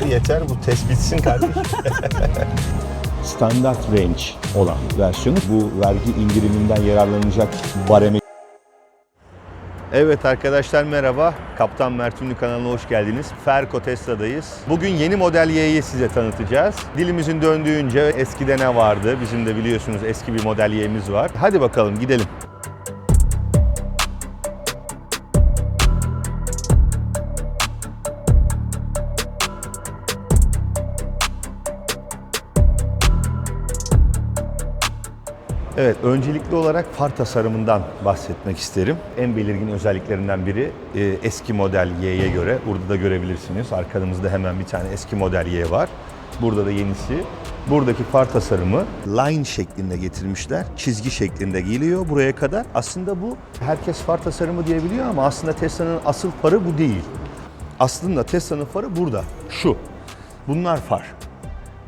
Bir yeter bu test bitsin kardeşim. Standart range olan versiyonu bu vergi indiriminden yararlanacak baremi Evet arkadaşlar merhaba. Kaptan Mert Ünlü kanalına hoş geldiniz. Ferko Tesla'dayız. Bugün yeni model Y'yi size tanıtacağız. Dilimizin döndüğünce eskide ne vardı? Bizim de biliyorsunuz eski bir model Y'miz var. Hadi bakalım gidelim. Evet, öncelikli olarak far tasarımından bahsetmek isterim. En belirgin özelliklerinden biri e, eski model Y'ye göre. Burada da görebilirsiniz. Arkamızda hemen bir tane eski model Y var. Burada da yenisi. Buradaki far tasarımı line şeklinde getirmişler. Çizgi şeklinde geliyor buraya kadar. Aslında bu herkes far tasarımı diyebiliyor ama aslında Tesla'nın asıl farı bu değil. Aslında Tesla'nın farı burada. Şu. Bunlar far.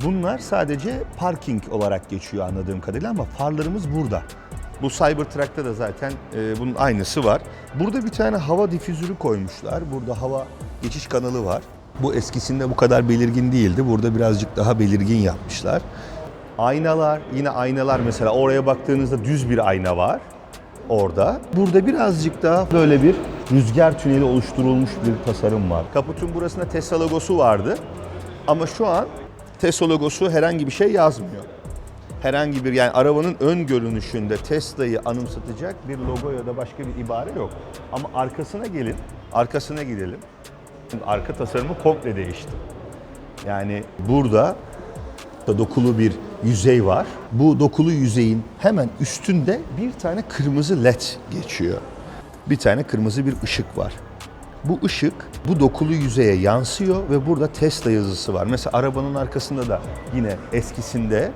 Bunlar sadece parking olarak geçiyor anladığım kadarıyla ama farlarımız burada. Bu Cybertruck'ta da zaten e, bunun aynısı var. Burada bir tane hava difüzörü koymuşlar. Burada hava geçiş kanalı var. Bu eskisinde bu kadar belirgin değildi. Burada birazcık daha belirgin yapmışlar. Aynalar, yine aynalar mesela oraya baktığınızda düz bir ayna var orada. Burada birazcık daha böyle bir rüzgar tüneli oluşturulmuş bir tasarım var. Kaputun burasında Tesla logosu vardı. Ama şu an Tesla logosu herhangi bir şey yazmıyor. Herhangi bir yani arabanın ön görünüşünde Tesla'yı anımsatacak bir logo ya da başka bir ibare yok. Ama arkasına gelin, arkasına gidelim. Arka tasarımı komple değişti. Yani burada da dokulu bir yüzey var. Bu dokulu yüzeyin hemen üstünde bir tane kırmızı led geçiyor. Bir tane kırmızı bir ışık var. Bu ışık bu dokulu yüzeye yansıyor ve burada Tesla yazısı var. Mesela arabanın arkasında da yine eskisinde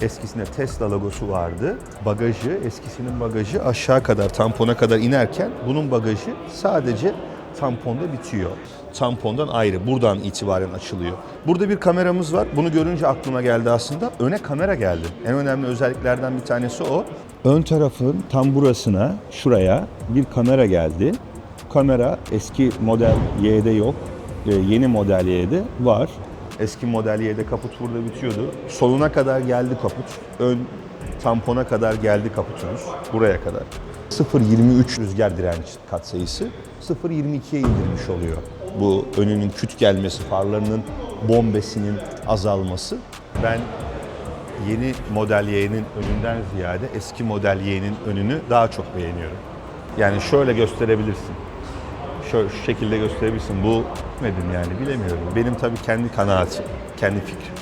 eskisinde Tesla logosu vardı. Bagajı, eskisinin bagajı aşağı kadar tampona kadar inerken bunun bagajı sadece tamponda bitiyor. Tampondan ayrı. Buradan itibaren açılıyor. Burada bir kameramız var. Bunu görünce aklıma geldi aslında. Öne kamera geldi. En önemli özelliklerden bir tanesi o. ön tarafın tam burasına şuraya bir kamera geldi. Kamera eski model Y'de yok. Ee, Yeni model Y'de var. Eski model Y'de kaput burada bitiyordu. Soluna kadar geldi kaput. Ön tampona kadar geldi kaputunuz. Buraya kadar. 0.23 rüzgar direnç katsayısı 0.22'ye indirmiş oluyor. Bu önünün küt gelmesi, farlarının bombesinin azalması. Ben yeni model Y'nin önünden ziyade eski model Y'nin önünü daha çok beğeniyorum. Yani şöyle gösterebilirsin. Şu şekilde gösterebilirsin. Bu nedim yani bilemiyorum. Benim tabii kendi kanaatim, kendi fikrim.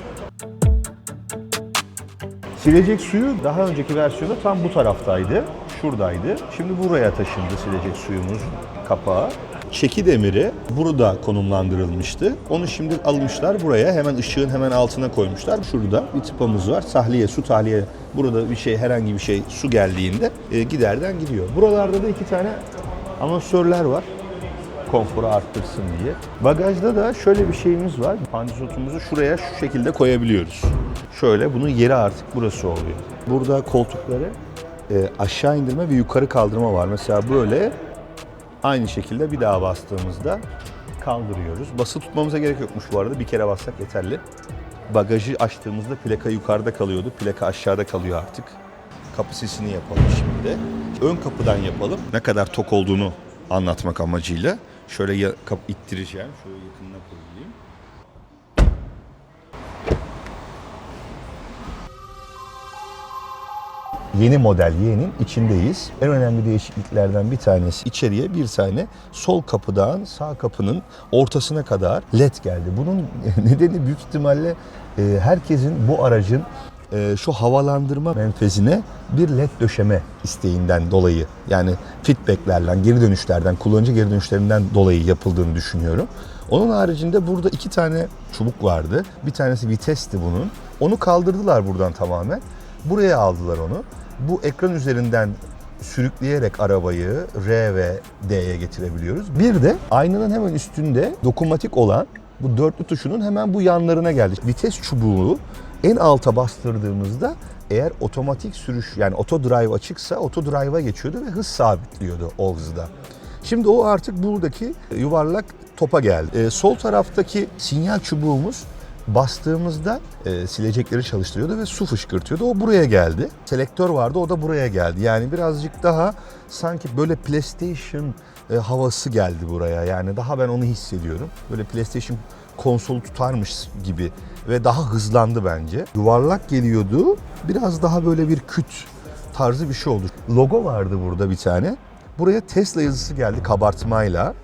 Silecek suyu daha önceki versiyonda tam bu taraftaydı. Şuradaydı. Şimdi buraya taşındı silecek suyumuz kapağı. Çeki demiri burada konumlandırılmıştı. Onu şimdi almışlar buraya hemen ışığın hemen altına koymuşlar. Şurada bir tıpamız var. Tahliye, su tahliye. Burada bir şey herhangi bir şey su geldiğinde e, giderden gidiyor. Buralarda da iki tane amasörler var konforu arttırsın diye. Bagajda da şöyle bir şeyimiz var. Pandisotumuzu şuraya şu şekilde koyabiliyoruz. Şöyle bunun yeri artık burası oluyor. Burada koltukları e, aşağı indirme ve yukarı kaldırma var. Mesela böyle aynı şekilde bir daha bastığımızda kaldırıyoruz. Bası tutmamıza gerek yokmuş bu arada. Bir kere bassak yeterli. Bagajı açtığımızda plaka yukarıda kalıyordu. Plaka aşağıda kalıyor artık. Kapı sesini yapalım şimdi. Ön kapıdan yapalım. Ne kadar tok olduğunu anlatmak amacıyla. Şöyle ya, kap ittireceğim. Şöyle yakınına koyayım. Yeni model Y'nin içindeyiz. En önemli değişikliklerden bir tanesi içeriye bir tane sol kapıdan sağ kapının ortasına kadar led geldi. Bunun nedeni büyük ihtimalle e, herkesin bu aracın e, şu havalandırma menfezine bir led döşeme isteğinden dolayı yani feedbacklerden, geri dönüşlerden, kullanıcı geri dönüşlerinden dolayı yapıldığını düşünüyorum. Onun haricinde burada iki tane çubuk vardı. Bir tanesi vitesti bunun. Onu kaldırdılar buradan tamamen. Buraya aldılar onu. Bu ekran üzerinden sürükleyerek arabayı R ve D'ye getirebiliyoruz. Bir de aynanın hemen üstünde dokunmatik olan bu dörtlü tuşunun hemen bu yanlarına geldi. Vites çubuğu en alta bastırdığımızda eğer otomatik sürüş yani auto drive açıksa auto drive'a geçiyordu ve hız sabitliyordu o hızda. Şimdi o artık buradaki yuvarlak topa geldi. Ee, sol taraftaki sinyal çubuğumuz bastığımızda e, silecekleri çalıştırıyordu ve su fışkırtıyordu. O buraya geldi. Selektör vardı o da buraya geldi. Yani birazcık daha sanki böyle PlayStation e, havası geldi buraya. Yani daha ben onu hissediyorum. Böyle PlayStation konsolu tutarmış gibi ve daha hızlandı bence. Yuvarlak geliyordu. Biraz daha böyle bir küt tarzı bir şey oldu. Logo vardı burada bir tane. Buraya Tesla yazısı geldi kabartmayla.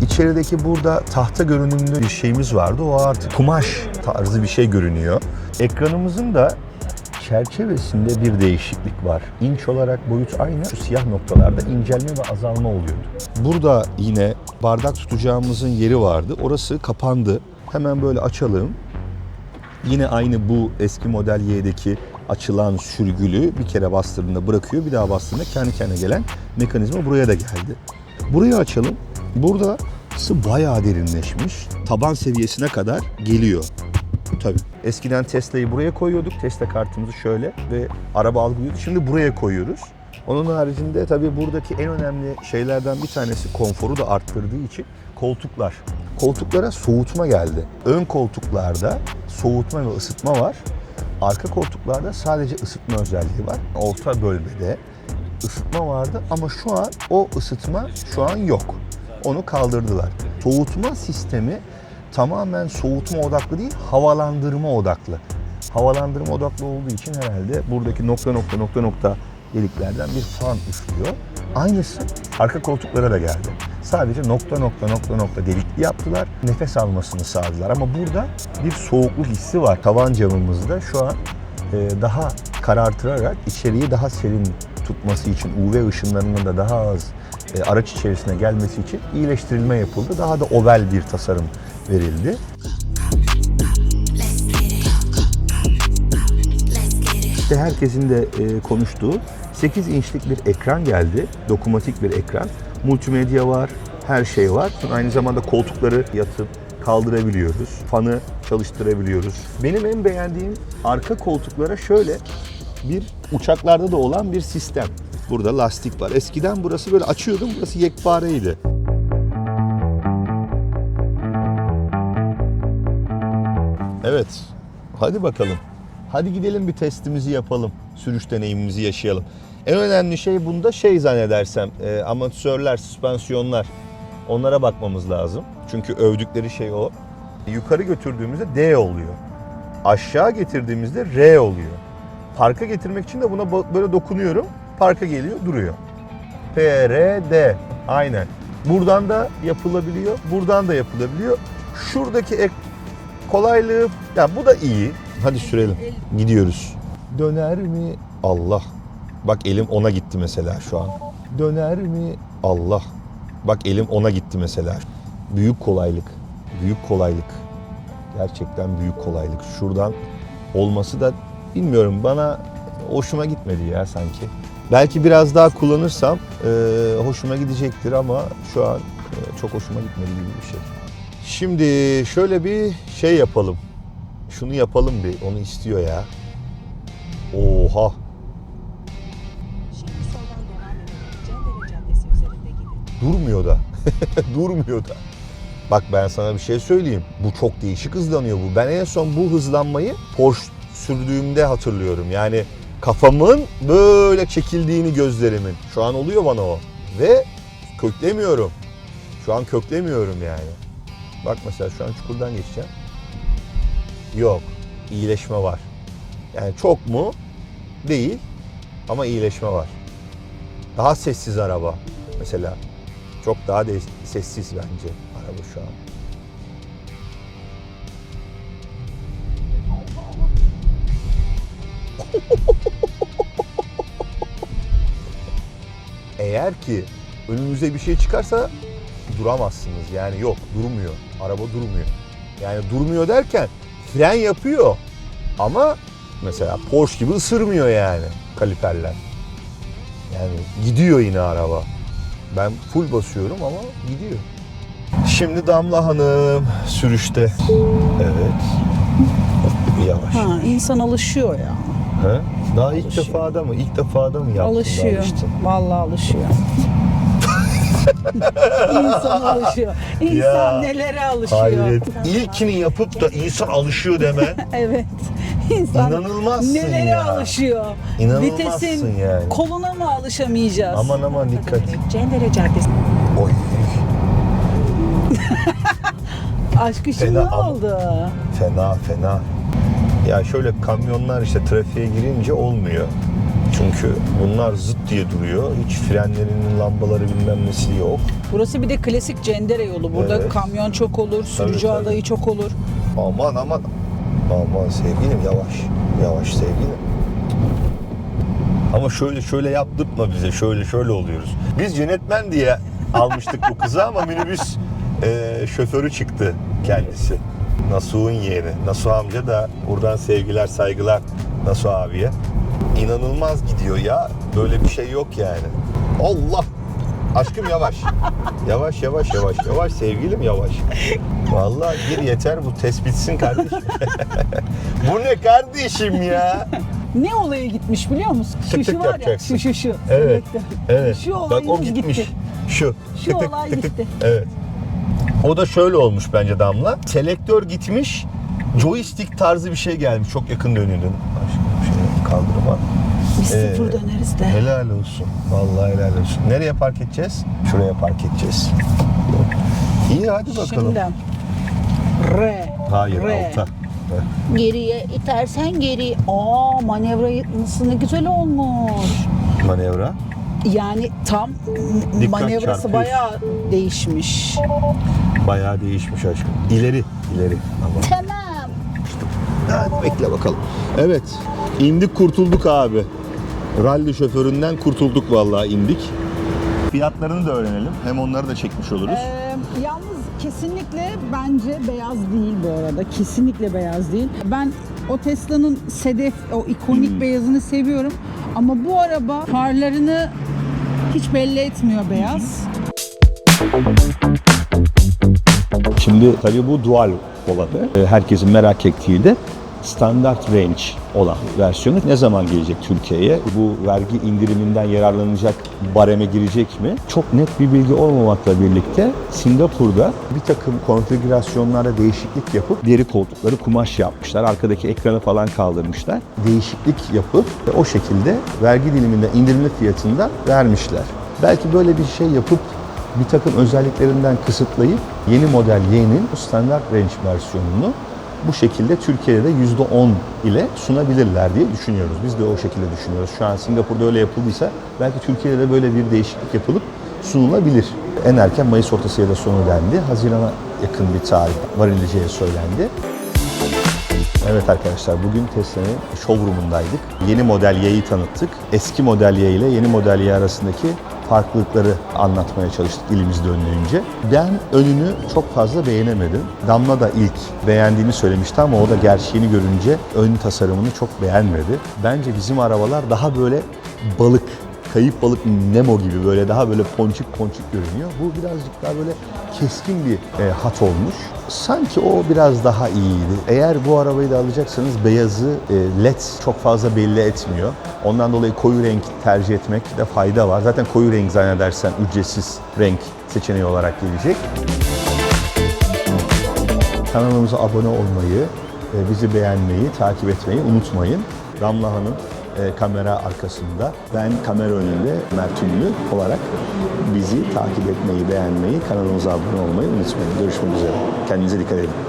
İçerideki burada tahta görünümlü bir şeyimiz vardı. O artık kumaş tarzı bir şey görünüyor. Ekranımızın da çerçevesinde bir değişiklik var. İnç olarak boyut aynı. Şu siyah noktalarda incelme ve azalma oluyordu. Burada yine bardak tutacağımızın yeri vardı. Orası kapandı. Hemen böyle açalım. Yine aynı bu eski model Y'deki açılan sürgülü bir kere bastırdığında bırakıyor. Bir daha bastırdığında kendi kendine gelen mekanizma buraya da geldi. Burayı açalım. Burada bayağı derinleşmiş. Taban seviyesine kadar geliyor. Tabii. Eskiden Tesla'yı buraya koyuyorduk. Tesla kartımızı şöyle ve araba algılıyordu. Şimdi buraya koyuyoruz. Onun haricinde tabii buradaki en önemli şeylerden bir tanesi konforu da arttırdığı için koltuklar. Koltuklara soğutma geldi. Ön koltuklarda soğutma ve ısıtma var. Arka koltuklarda sadece ısıtma özelliği var. Orta bölmede ısıtma vardı ama şu an o ısıtma şu an yok. Onu kaldırdılar. Soğutma sistemi tamamen soğutma odaklı değil, havalandırma odaklı. Havalandırma odaklı olduğu için herhalde buradaki nokta nokta nokta nokta deliklerden bir fan üflüyor. Aynısı arka koltuklara da geldi. Sadece nokta nokta nokta nokta delikli yaptılar. Nefes almasını sağladılar ama burada bir soğukluk hissi var. Tavan camımızda şu an e, daha karartırarak içeriği daha serin tutması için UV ışınlarının da daha az e, araç içerisine gelmesi için iyileştirilme yapıldı. Daha da oval bir tasarım verildi. İşte herkesin de e, konuştuğu 8 inçlik bir ekran geldi. Dokunmatik bir ekran. Multimedya var, her şey var. Aynı zamanda koltukları yatıp kaldırabiliyoruz. Fanı çalıştırabiliyoruz. Benim en beğendiğim arka koltuklara şöyle bir uçaklarda da olan bir sistem. Burada lastik var. Eskiden burası böyle açıyordum, burası yekpareydi. Evet, hadi bakalım. Hadi gidelim bir testimizi yapalım. Sürüş deneyimimizi yaşayalım. En önemli şey bunda şey zannedersem e, amatörler, süspansiyonlar. Onlara bakmamız lazım. Çünkü övdükleri şey o. Yukarı götürdüğümüzde D oluyor. Aşağı getirdiğimizde R oluyor. Parka getirmek için de buna böyle dokunuyorum. Parka geliyor, duruyor. P, R, D. Aynen. Buradan da yapılabiliyor, buradan da yapılabiliyor. Şuradaki ek kolaylığı, ya bu da iyi. Hadi sürelim. Gidiyoruz. Döner mi? Allah. Bak elim ona gitti mesela şu an. Döner mi? Allah. Bak elim ona gitti mesela. Büyük kolaylık. Büyük kolaylık. Gerçekten büyük kolaylık. Şuradan olması da bilmiyorum bana hoşuma gitmedi ya sanki. Belki biraz daha kullanırsam e, hoşuma gidecektir ama şu an e, çok hoşuma gitmedi gibi bir şey. Şimdi şöyle bir şey yapalım. Şunu yapalım bir. Onu istiyor ya. Oha. Durmuyor da. Durmuyor da. Bak ben sana bir şey söyleyeyim. Bu çok değişik hızlanıyor bu. Ben en son bu hızlanmayı Porsche sürdüğümde hatırlıyorum. Yani kafamın böyle çekildiğini gözlerimin. Şu an oluyor bana o. Ve köklemiyorum. Şu an köklemiyorum yani. Bak mesela şu an çukurdan geçeceğim. Yok. İyileşme var. Yani çok mu? Değil. Ama iyileşme var. Daha sessiz araba mesela. Çok daha de- sessiz bence araba şu an. Eğer ki önünüze bir şey çıkarsa duramazsınız. Yani yok durmuyor. Araba durmuyor. Yani durmuyor derken fren yapıyor. Ama mesela Porsche gibi ısırmıyor yani kaliperler. Yani gidiyor yine araba. Ben full basıyorum ama gidiyor. Şimdi Damla Hanım sürüşte. Evet. Yavaş. Ha, insan alışıyor ya. He? Daha ilk Alışıyor. defada mı? İlk defada mı yaptın? alışıyor. Vallahi alışıyor. İnsan alışıyor. İnsan Ya, nelere alışıyor. Hayret. İlkini yapıp da insan alışıyor demen Evet. İnsan İnanılmazsın nelere ya. alışıyor. İnanılmazsın Vitesin yani. koluna mı alışamayacağız? aman aman dikkat. Cendere Caddesi Oy. Aşk Fena ne ama- oldu? Fena fena. Ya şöyle kamyonlar işte trafiğe girince olmuyor. Çünkü bunlar zıt diye duruyor. Hiç frenlerinin lambaları bilmem nesi yok. Burası bir de klasik Cendere yolu. Burada Evet. kamyon çok olur, sürücü tabii. adayı çok olur. Aman aman. Aman sevgilim yavaş. Yavaş sevgilim. Ama şöyle şöyle yaptırtma bize. Şöyle şöyle oluyoruz. Biz yönetmen diye almıştık bu kızı ama minibüs e, şoförü çıktı kendisi. Nasuh'un yeğeni. Nasuh amca da buradan sevgiler saygılar Nasuh abiye. İnanılmaz gidiyor ya. Böyle bir şey yok yani. Allah! Aşkım yavaş. Yavaş yavaş yavaş yavaş sevgilim yavaş. Vallahi bir yeter bu test bitsin kardeşim. bu ne kardeşim ya? Ne olaya gitmiş biliyor musun? Şu Tık şu tık var ya, yapacaksın. şu şu şu. Evet. Evet. Şu Bak o gitmiş. gitti. Şu. Şu olay gitti. Evet. O da şöyle olmuş bence Damla. Selektör gitmiş. Joystick tarzı bir şey gelmiş. Çok yakın dönüyordun. Kaldırma. Biz Ee, sıfır döneriz de. Helal olsun. Vallahi helal olsun. Nereye park edeceğiz? Şuraya park edeceğiz. İyi hadi bakalım. Şimdi R. Hayır R. alta. Geriye itersen geri. Aa manevra nasıl ne güzel olmuş. Manevra. Yani tam Dikkat manevrası çarpıyorsun. bayağı değişmiş. Bayağı değişmiş aşkım. İleri, ileri. Ama. Tamam. Hadi bekle bakalım. Evet. İndik kurtulduk abi. Rally şoföründen kurtulduk vallahi indik. Fiyatlarını da öğrenelim. Hem onları da çekmiş oluruz. Ee, yalnız kesinlikle bence beyaz değil bu arada. Kesinlikle beyaz değil. Ben o Tesla'nın sedef, o ikonik Hmm. beyazını seviyorum. Ama bu araba farlarını hiç belli etmiyor beyaz. Şimdi tabii bu dual olanı. Ee, Herkesin merak ettiği de standart range olan versiyonu ne zaman gelecek Türkiye'ye? Bu vergi indiriminden yararlanacak bareme girecek mi? Çok net bir bilgi olmamakla birlikte Singapur'da bir takım konfigürasyonlarda değişiklik yapıp deri koltukları kumaş yapmışlar. Arkadaki ekranı falan kaldırmışlar. Değişiklik yapıp o şekilde vergi diliminde indirimli fiyatında vermişler. Belki böyle bir şey yapıp bir takım özelliklerinden kısıtlayıp yeni model Y'nin standart range versiyonunu bu şekilde Türkiye'de de %10 ile sunabilirler diye düşünüyoruz. Biz de o şekilde düşünüyoruz. Şu an Singapur'da öyle yapıldıysa belki Türkiye'de de böyle bir değişiklik yapılıp sunulabilir. En erken Mayıs ortası ya da sonu dendi. Haziran'a yakın bir tarih varileceği söylendi. Evet arkadaşlar bugün Tesla'nın showroom'undaydık. Yeni model Y'yi tanıttık. Eski model Y ile yeni model Y arasındaki farklılıkları anlatmaya çalıştık dilimiz döndüğünce. Ben önünü çok fazla beğenemedim. Damla da ilk beğendiğini söylemişti ama o da gerçeğini görünce ön tasarımını çok beğenmedi. Bence bizim arabalar daha böyle balık kayıp balık Nemo gibi böyle daha böyle ponçik ponçik görünüyor. Bu birazcık daha böyle keskin bir e, hat olmuş. Sanki o biraz daha iyiydi. Eğer bu arabayı da alacaksanız beyazı e, led çok fazla belli etmiyor. Ondan dolayı koyu renk tercih etmekte fayda var. Zaten koyu renk zannedersen ücretsiz renk seçeneği olarak gelecek. Kanalımıza abone olmayı, e, bizi beğenmeyi, takip etmeyi unutmayın. Damla Hanım e, kamera arkasında, ben kamera önünde Mert Ünlü olarak bizi takip etmeyi, beğenmeyi, kanalımıza abone olmayı unutmayın. Görüşmek üzere. Kendinize dikkat edin.